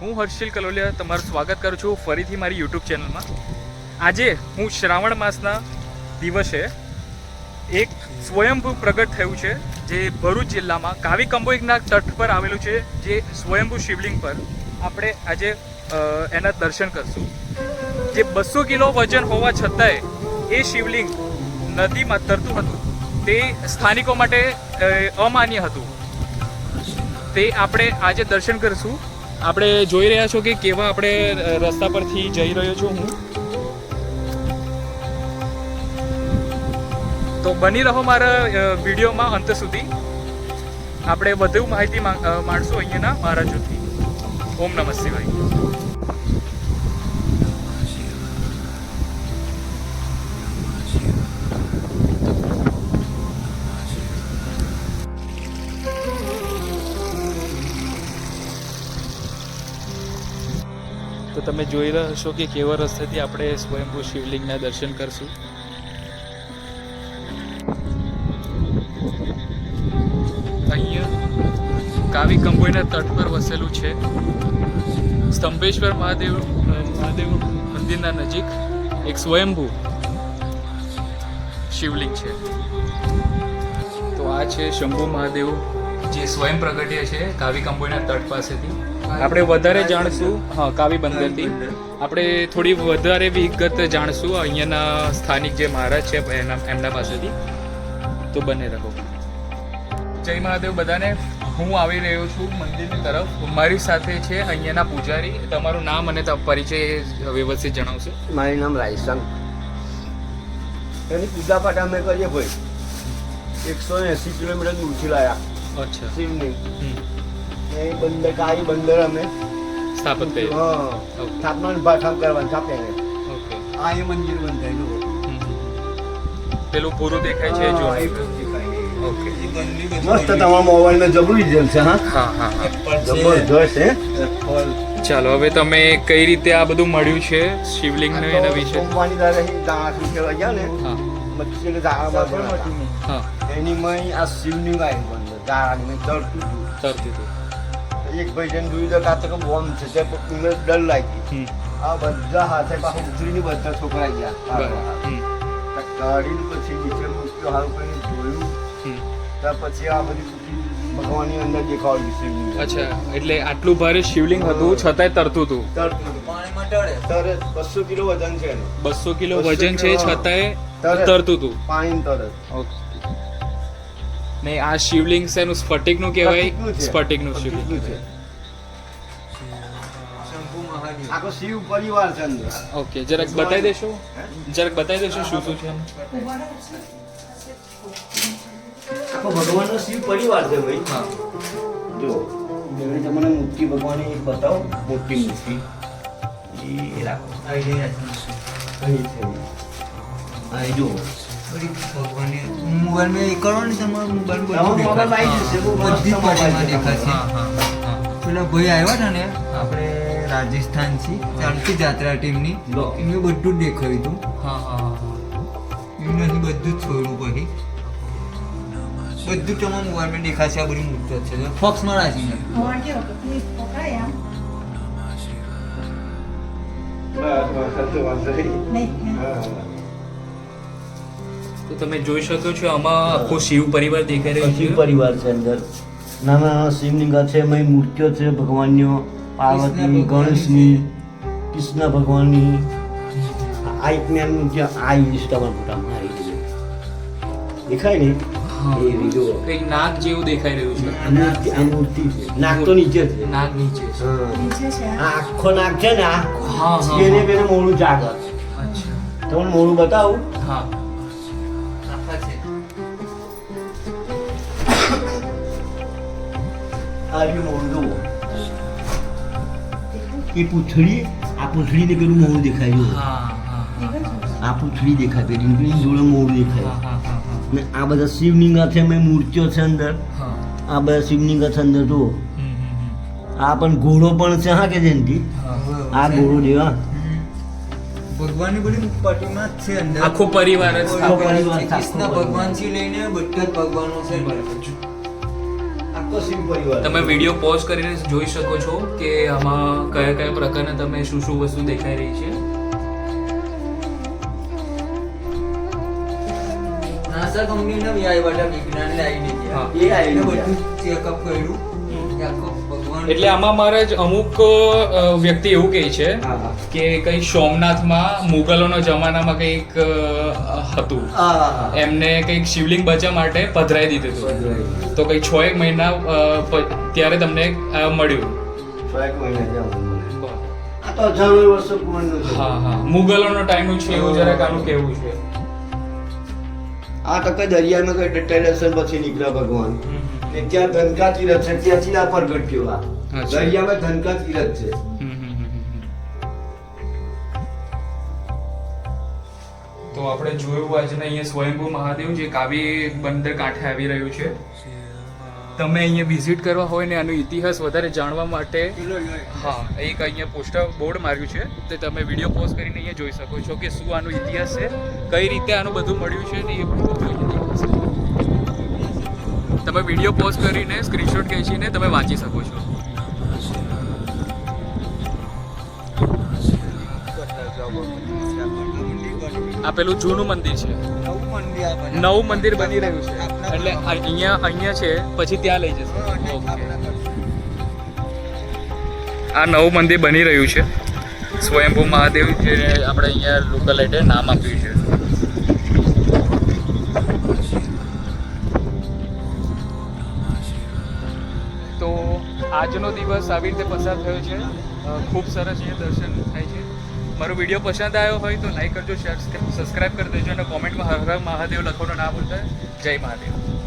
હું હર્ષિલ કલોલિયા તમારું સ્વાગત કરું છું ફરીથી મારી યુટ્યુબ ચેનલમાં. આજે હું શ્રાવણ માસના દિવસે એક સ્વયંભૂ પ્રગટ થયું છે, જે ભરૂચ જિલ્લામાં કાવી કંબોઈકના તટ પર આવેલું છે, જે સ્વયંભૂ શિવલિંગ પર આપણે આજે એના દર્શન કરશું. જે બસો કિલો વજન હોવા છતાંય એ શિવલિંગ નદીમાં તરતું હતું. તે સ્થાનિકો માટે અમાન્ય હતું. તે આપણે આજે દર્શન કરીશું. આપણે જોઈ રહ્યા છો કે કેવા આપણે રસ્તા પરથી જઈ રહ્યો છું હું. તો બની રહો મારા વિડીયોમાં અંત સુધી. આપણે વધુ માહિતી માણશું અહીંયાના મહારાજોથી. ઓમ નમઃ શિવાય. તમે જોઈ રહ્યા છો કે કેવા રસ્તેથી આપણે સ્વયંભૂ શિવલિંગના દર્શન કરશું. અહીંયા કાવી કંબોઈના તટ પર વસેલું છે. સ્તંભેશ્વર મહાદેવ મહાદેવ મંદિરના નજીક એક સ્વયંભૂ શિવલિંગ છે. તો આ છે શંભુ મહાદેવ, જે સ્વયં પ્રગટ્ય છે કાવી કંબોઈના તટ પાસેથી. આપણે વધારે જાણશું હા કાવી બંદરથી. આપણે થોડી વધારે વિગત જાણશું અહીંયાના સ્થાનિક જે મહારાજ છે એના એમના પાસેથી. તો બને રહો. જય મહાદેવ બધાને. હું આવી રહ્યો છું મંદિરની તરફ. મારી સાથે છે અહીંયાના પૂજારી. તમારું નામ અને પરિચય વ્યવસ્થિત જણાવશો. મારું નામ રાયસંગ. એની પૂજા પાઠ અમે કરીએ ભાઈ એકસો એસી કિલોમીટર દૂરથી લાયા. અચ્છા. શિવની. એ બંદર કાળી બંદર અમે. સ્થાપત કર્યું. હા. સ્થાપના ભાઠામ કરવાનું છાપે ઓકે. આ એ મંદિર બંધાયેલું પેલું પૂરું દેખાય છે જો. મસ્ત તમારા મોબાઈલમાં જબરું રિઝલ્ટ છે હા? હા હા હા. જબરજસ્ત છે ચાલો હવે તમે કઈ રીતે આ બધું મળ્યું છે? શિવલિંગનું એના વિશે? સોમવારની દાડે દાણા ગયા ને મચ્છી દાણા. એની મય આ શિવની ગાય બંધ તરતું. તરતી હતું. એક ભાઈ જણ જોયું તો કાં તો બોમ્બ છે. તે ડર લાગી. આ બધા હાથે પાછું ઉતરીને બધા છોકરા ગયા. બરાબર. કાઢીને પછી નીચે મૂક્યો હાલ કરીને જોયું. ત્યાં પછી આ બધી ભગવાનની અંદર દેખાડ્યું શિવલિંગ અચ્છા એટલે આટલું ભારે શિવલિંગ હતું છતાંય તરતું હતું. તરત બસો કિલો વજન છે એનું. બસો કિલો વજન છે છતાંય તરતું હતું. પાણી તરત ઓકે. ને આ શિવલિંગ છે એનું સ્ફટિકનું કહેવાય. સ્ફટિકનું છે. શિવલિંગ. છે. આખો શિવ પરિવાર છે અંદર. ઓકે જરાક બતાવી દેશો. જરાક બતાવી દેશો શું શું છે? આખો ભગવાનનો શિવ પરિવાર છે ભાઈ. હા. જો એમણે તમને મૂર્તિ ભગવાનની બતાવો. મોટી મૂર્તિ. એ રાખો. અહીં છે. આ એ જો. મોબાઈલ મેં કરો ને તમારો મોબાઈલ બધું દેખાશે. આવી જશે, બહુ મસ્ત બધી જ મોબાઈલ પાટીમાં દેખાશે. હા હા હા. પેલા ભાઈ આવ્યો હતા ને આપણે રાજસ્થાનથી ચાલતી જાત્રા ટીમની. લો. એમને બધું જ દેખાયું હતું. હા હા બધું જ છોડ્યું પછી. બધું તમારા મોબાઈલમાં દેખાશે આ બધી મૂર્તિઓ છે. ફોક્સમાં રાખીને બસ બસ સાચું વાંધો નહીં. તો તમે જોઈ શકો છો આમાં આખો શિવ પરિવાર દેખાઈ રહ્યો છે. શિવ પરિવાર છે અંદર. નાના નાના શિવલિંગ છે એમાં મૂર્તિઓ છે ભગવાનની પાર્વતી ગણેશની કૃષ્ણ ભગવાનની. આ એક ને એમનું જે આ ઇન્સ્ટામાં ફોટામાં મારી છે. દેખાય ને? હા. એ રીજો કંઈક નાગ જેવું દેખાઈ રહ્યું છે. આ મૂર્તિ આ મૂર્તિ છે. નાક તો નીચે છે. નાગ નીચે છે. હા. આ આખો નાક છે ને આ હા હા એને પેલે મોડું જાગર અચ્છા. તમને મોડું બતાવું? હા. આખા છે. મોડું જુઓ. એ પૂંછડી આ પૂંછડીને પેલું મોડું દેખાય હા આ પૂંછડી દેખાય પેલી પેલી જોડે મોડું દેખાય. ને આ બધા શિવની છે મેં મૂર્તિઓ છે અંદર. આ બધા શિવની છે અંદર જુઓ. આ પણ ઘોડો પણ છે હા કે જેનથી? આ ઘોડો જેવા. ભગવાનની બધી પાટીમાં જ છે અંદર. આખો પરિવાર જ કૃષ્ણ ભગવાનથી લઈને બધા જ ભગવાનો છે. તમે વીડિયો પોઝ કરીને જોઈ શકો છો કે આમાં કયા કયા પ્રકારના તમે શું શું વસ્તુ દેખાઈ રહી છે. નાસા કંપનીના બી આવ્યા હતા વિજ્ઞાનને આવી હા. એ એને આવી બધું ચેકઅપ કર્યું. આખો એટલે આમાં મારે જ અમુક વ્યક્તિ એવું કહે છે. કે કઈ સોમનાથમાં મુગલોના જમાનામાં કંઈક હતું. એમને કંઈક શિવલિંગ બચવા માટે પધરાઈ દીધું હતું. તો કંઈક છ એક મહિના ત્યારે તમને મળ્યું. મુગલોનો ટાઈમ છે એવું જરાક આનું કેવું છે. આ તો કઈ દરિયામાં કઈ ટેરેસર પછી નીકળ્યા ભગવાન. ને ત્યાં ધનકા તીરથ છે ત્યાં ચીલા પર ગઢ્યો આ દરિયામાં ધનકા તીરથ છે. તો આપણે જોયું આજના અહીંયા સ્વયંભૂ મહાદેવ જે કાવી બંદર કાંઠે આવી રહ્યું છે તમે અહીંયા વિઝિટ કરવા હોય ને આનો ઇતિહાસ વધારે જાણવા માટે હા એક અહીંયા પોસ્ટર બોર્ડ માર્યું છે તે તમે વીડિયો પોઝ કરીને અહીંયા જોઈ શકો છો કે શું આનો ઇતિહાસ છે કઈ રીતે આનું બધું મળ્યું છે ને એ બધું. તમે વીડિયો પોઝ કરીને સ્ક્રીનશોટ ખેંચીને તમે વાંચી શકો છો. આ પેલું જૂનું મંદિર છે. નવું મંદિર બની રહ્યું છે. એટલે અહીંયા અહીંયા છે, પછી ત્યાં લઈ જશે. આ નવું મંદિર બની રહ્યું છે. સ્વયંભૂ મહાદેવ જે આપણે અહીંયા લોકલ એટલે નામ આપ્યું છે. આજનો દિવસ આવી રીતે પસાર થયો છે. ખૂબ સરસ અહીંયા દર્શન થાય છે. મારો વીડિયો પસંદ આવ્યો હોય તો લાઈક કરજો, શેર સબસ્ક્રાઈબ કરી દેજો અને કોમેન્ટમાં હર હર મહાદેવ લખવાનું ના ભૂલતા. જય મહાદેવ.